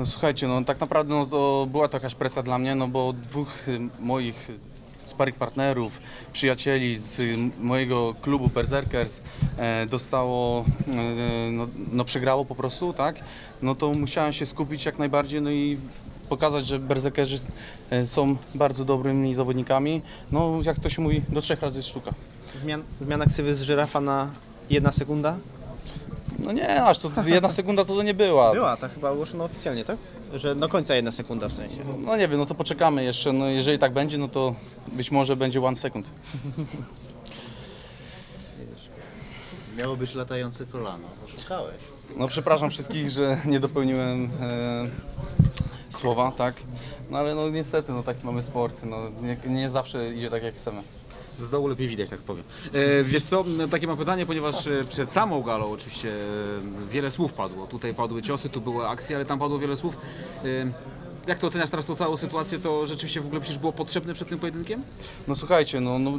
No słuchajcie, no tak naprawdę no, to była to jakaś presja dla mnie, no bo dwóch y, moich sparych partnerów, przyjacieli z y, mojego klubu Berserkers e, dostało, e, no, no przegrało po prostu, tak? No to musiałem się skupić jak najbardziej, no i pokazać, że Berserkerzy e, są bardzo dobrymi zawodnikami. No jak to się mówi, do trzech razy sztuka. Zmian, zmiana ksywy z żyrafa na jedna sekunda? No nie, aż to jedna sekunda to, to nie była. Była, tak chyba ogłoszono oficjalnie, tak? Że do końca jedna sekunda w sensie. No nie wiem, no to poczekamy jeszcze. No jeżeli tak będzie, no to być może będzie one second. Miało być latające kolano, oszukałeś. No przepraszam wszystkich, że nie dopełniłem e, słowa, tak? No ale no niestety, no taki mamy sport. No, nie, nie zawsze idzie tak jak chcemy. Z dołu lepiej widać, tak powiem. E, wiesz co, takie mam pytanie, ponieważ e, przed samą galą oczywiście e, wiele słów padło. Tutaj padły ciosy, tu były akcje, ale tam padło wiele słów. E, jak to oceniasz teraz tą całą sytuację? To rzeczywiście w ogóle przecież było potrzebne przed tym pojedynkiem? No słuchajcie, no, no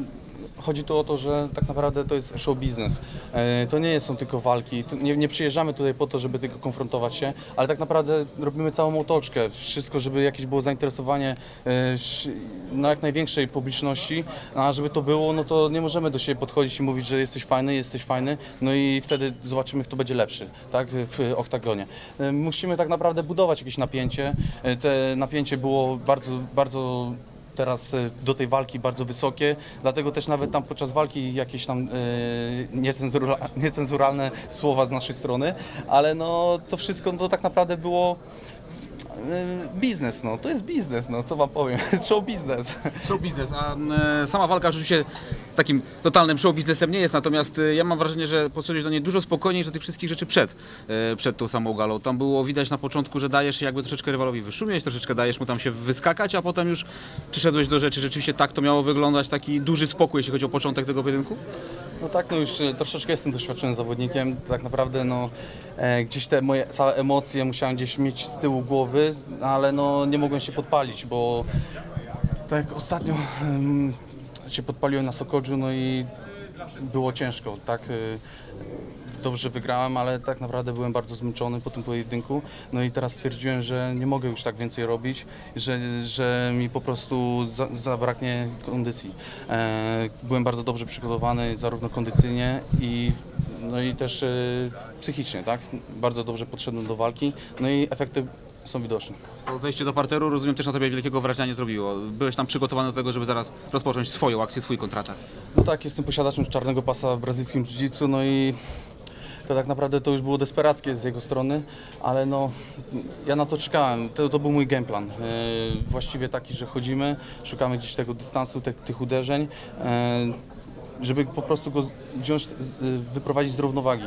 chodzi tu o to, że tak naprawdę to jest show biznes. E, to nie są tylko walki, nie, nie przyjeżdżamy tutaj po to, żeby tylko konfrontować się, ale tak naprawdę robimy całą otoczkę, wszystko, żeby jakieś było zainteresowanie e, na jak największej publiczności, a żeby to było, no to nie możemy do siebie podchodzić i mówić, że jesteś fajny, jesteś fajny, no i wtedy zobaczymy, kto będzie lepszy, tak, w oktagonie. E, Musimy tak naprawdę budować jakieś napięcie, te napięcie było bardzo, bardzo teraz e, do tej walki bardzo wysokie, dlatego też nawet tam podczas walki jakieś tam niecenzura, niecenzuralne słowa z naszej strony, ale no to wszystko no, to tak naprawdę było biznes, no to jest biznes, no co wam powiem, show biznes. Show biznes, a e, sama walka rzeczywiście takim totalnym show biznesem nie jest, natomiast e, ja mam wrażenie, że podszedłeś do niej dużo spokojniej, że tych wszystkich rzeczy przed, przed tą samą galą. Tam było widać na początku, że dajesz jakby troszeczkę rywalowi wyszumieć, troszeczkę dajesz mu tam się wyskakać, a potem już przyszedłeś do rzeczy. Rzeczywiście tak to miało wyglądać, taki duży spokój, jeśli chodzi o początek tego pojedynku? No tak, no już e, troszeczkę jestem doświadczonym zawodnikiem, tak naprawdę no e, gdzieś te moje całe emocje musiałem gdzieś mieć z tyłu głowy, ale no nie mogłem się podpalić, bo tak jak ostatnio się podpaliłem na Sokodżu, no i było ciężko, tak. Dobrze wygrałem, ale tak naprawdę byłem bardzo zmęczony po tym pojedynku. No i teraz stwierdziłem, że nie mogę już tak więcej robić, że, że mi po prostu za, zabraknie kondycji. E, byłem bardzo dobrze przygotowany, zarówno kondycyjnie i no i też e, psychicznie, tak? Bardzo dobrze podszedłem do walki, no i efekty są widoczne. To zejście do parteru, rozumiem, też na tobie wielkiego wrażenia nie zrobiło. Byłeś tam przygotowany do tego, żeby zaraz rozpocząć swoją akcję, swój kontratak. No tak, jestem posiadaczem czarnego pasa w brazylijskim jiu-jitsu, no i tak naprawdę to już było desperackie z jego strony, ale no ja na to czekałem, to, to był mój game plan. E, właściwie taki, że chodzimy, szukamy gdzieś tego dystansu, te, tych uderzeń, e, żeby po prostu go wziąć, z, wyprowadzić z równowagi.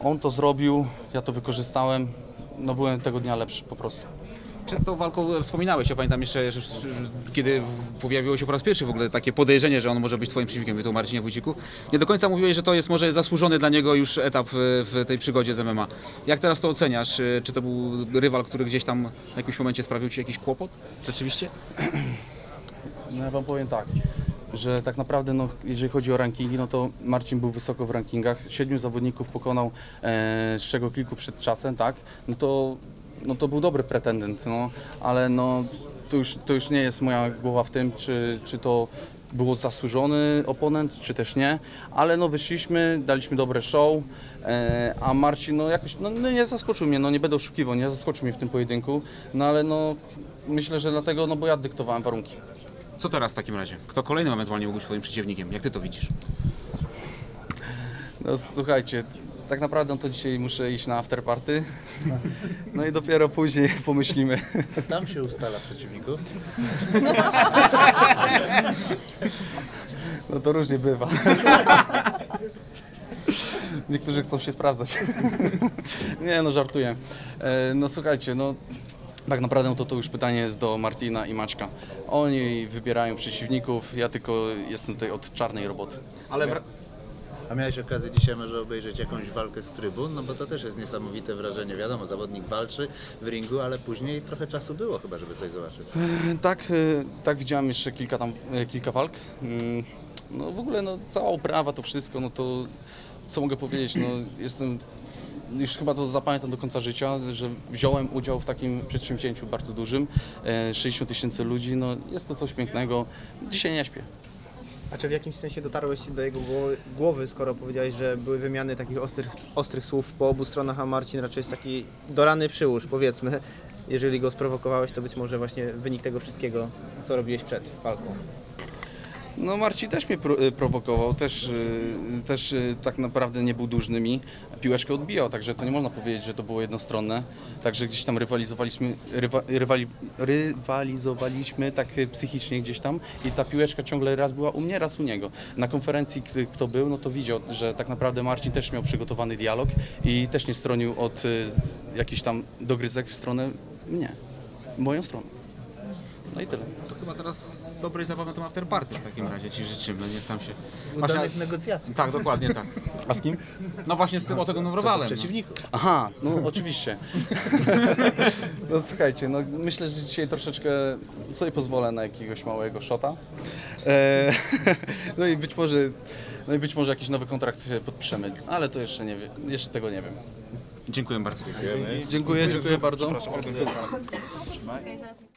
On to zrobił, ja to wykorzystałem, no byłem tego dnia lepszy po prostu. Przed tą walką wspominałeś, ja pamiętam jeszcze, kiedy pojawiło się po raz pierwszy w ogóle takie podejrzenie, że on może być twoim przeciwnikiem, tu Marcinie Wójciku. Nie do końca mówiłeś, że to jest może zasłużony dla niego już etap w, tej przygodzie z MMA. Jak teraz to oceniasz? Czy to był rywal, który gdzieś tam w jakimś momencie sprawił ci jakiś kłopot? Rzeczywiście? No ja wam powiem tak, że tak naprawdę no, jeżeli chodzi o rankingi, no to Marcin był wysoko w rankingach, siedmiu zawodników pokonał, e, z czego kilku przed czasem, tak, no to, no to był dobry pretendent, no, ale no to już, to już nie jest moja głowa w tym, czy, czy to było zasłużony oponent, czy też nie, ale no wyszliśmy, daliśmy dobre show, e, a Marcin no jakoś, no, no nie zaskoczył mnie, no nie będę oszukiwał, nie zaskoczył mnie w tym pojedynku, no ale no myślę, że dlatego, no bo ja dyktowałem warunki. Co teraz w takim razie? Kto kolejnym ewentualnie mógł być twoim przeciwnikiem? Jak ty to widzisz? No słuchajcie, tak naprawdę to dzisiaj muszę iść na afterparty. No i dopiero później pomyślimy. Tam się ustala przeciwników. No to różnie bywa. Niektórzy chcą się sprawdzać. Nie no, żartuję. E, No słuchajcie, no tak naprawdę to, to już pytanie jest do Martina i Maćka. Oni wybierają przeciwników, ja tylko jestem tutaj od czarnej roboty. Ale Miałeś okazję dzisiaj może obejrzeć jakąś walkę z trybun? No bo to też jest niesamowite wrażenie. Wiadomo, zawodnik walczy w ringu, ale później trochę czasu było chyba, żeby coś zobaczyć. Tak, e, tak widziałem jeszcze kilka tam, e, kilka walk. Mm, No w ogóle no, cała oprawa, to wszystko, no to co mogę powiedzieć, no jestem już chyba to zapamiętam do końca życia, że wziąłem udział w takim przedsięwzięciu bardzo dużym, e, 60 tysięcy ludzi, no jest to coś pięknego. Dzisiaj nie śpię. A czy w jakimś sensie dotarłeś do jego głowy- skoro powiedziałeś, że były wymiany takich ostrych, ostrych słów po obu stronach, a Marcin raczej jest taki dorany przyłóż, powiedzmy. Jeżeli go sprowokowałeś, to być może właśnie wynik tego wszystkiego, co robiłeś przed walką. No Marcin też mnie y, prowokował, też, y, też y, tak naprawdę nie był dłużnymi. Piłeczkę odbijał, także to nie można powiedzieć, że to było jednostronne. Także gdzieś tam rywalizowaliśmy, rywa, rywali, rywalizowaliśmy tak psychicznie gdzieś tam i ta piłeczka ciągle raz była u mnie, raz u niego. Na konferencji kto był, no to widział, że tak naprawdę Marcin też miał przygotowany dialog i też nie stronił od jakichś tam dogryzek w stronę mnie, moją stronę. No i tyle. To chyba teraz dobrej zabawy na tym afterparty w takim razie ci życzymy, niech tam się... Udanych negocjacji. Tak, dokładnie tak. A z kim? No właśnie z tym o tego Nowrowalem. No. Przeciwników. Aha, no oczywiście. no słuchajcie, no myślę, że dzisiaj troszeczkę sobie pozwolę na jakiegoś małego shota. E, no i być może, no i być może jakiś nowy kontrakt się podpiszemy, ale to jeszcze nie wiem, jeszcze tego nie wiem. Dziękuję bardzo. Dziękuję, dziękuję bardzo. Okej, zaraz mi-